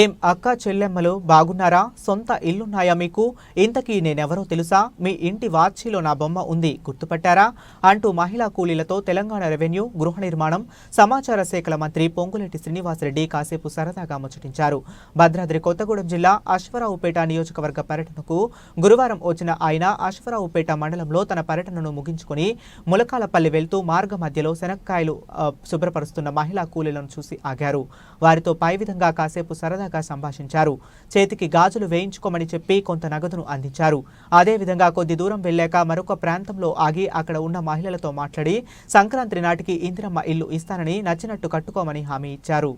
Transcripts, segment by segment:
ఏం అక్క చెల్లెమ్మలు బాగున్నారా? సొంత ఇల్లున్నాయా మీకు? ఇంతకీ నేనెవరో తెలుసా? మీ ఇంటి వార్చిలో నా బొమ్మ ఉంది గుర్తుపట్టారా? అంటూ మహిళా కూలీలతో తెలంగాణ రెవెన్యూ గృహ నిర్మాణం సమాచార శాఖల మంత్రి పొంగులేటి శ్రీనివాసరెడ్డి కాసేపు సరదాగా ముచ్చటించారు. భద్రాద్రి కొత్తగూడెం జిల్లా అశ్వరావుపేట నియోజకవర్గ పర్యటనకు గురువారం వచ్చిన ఆయన అశ్వరావుపేట మండలంలో తన పర్యటనను ముగించుకుని ములకాలపల్లి వెళ్తూ మార్గ మధ్యలో శనక్కాయలు శుభ్రపరుస్తున్న మహిళా కూలీలను చూసి ఆగారు. వారితో పై విధంగా కాసేపు సరదా సరదాగా సంభాషించారు. చేతికి గాజులు వేయించుకోమని చెప్పి కొంత నగదును అందించారు. అదే విధంగా కొద్ది దూరం వెళ్ళాక మరొక ప్రాంతంలో ఆగి అక్కడ ఉన్న మహిళలతో మాట్లాడి సంక్రాంతి నాటికి ఇందిరమ్మ ఇల్లు ఇస్తానని నచ్చినట్టు కట్టుకోమని హామీ ఇచ్చారు.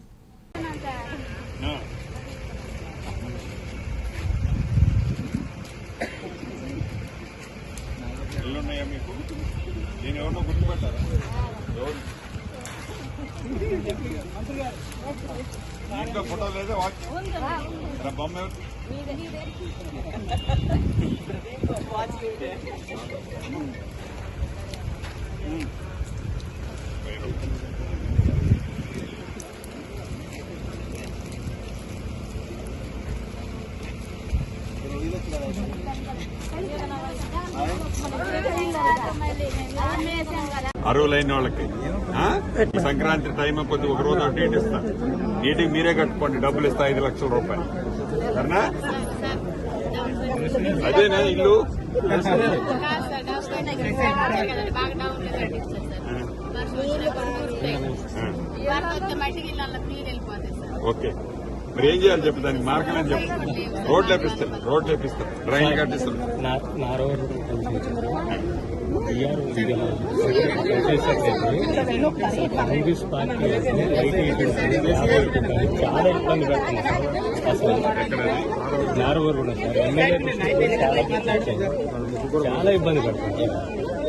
గుర్తుపెట్టారా? ఎవరు ఇంట్లో ఫోటో లేదా వాచ్ నా బొమ్మ ఎవరు అరువులైన వాళ్ళకి ఆ? ఈ సంక్రాంతి టైం కొద్ది ఒక రోజు అటు ఇటు ఇస్తా. నీటికి మీరే కట్టుకోండి. డబ్బులు ఇస్తా ఐదు లక్షల రూపాయలు. సరేనా? అదేనా ఇల్లు? ఓకే. మరి ఏం చేయాలి చెప్పు దానికి మార్గం అని చెప్పు. రోడ్లు వేపిస్తారు రోడ్లు వేపిస్తారు డ్రైన్లు కట్టిస్తారు. కాంగ్రెస్ పార్టీ చాలా ఇబ్బంది పెడుతున్నారు అసలు నారవరు సార్ ఎమ్మెల్యే చాలా చాలా ఇబ్బంది పడుతున్నారు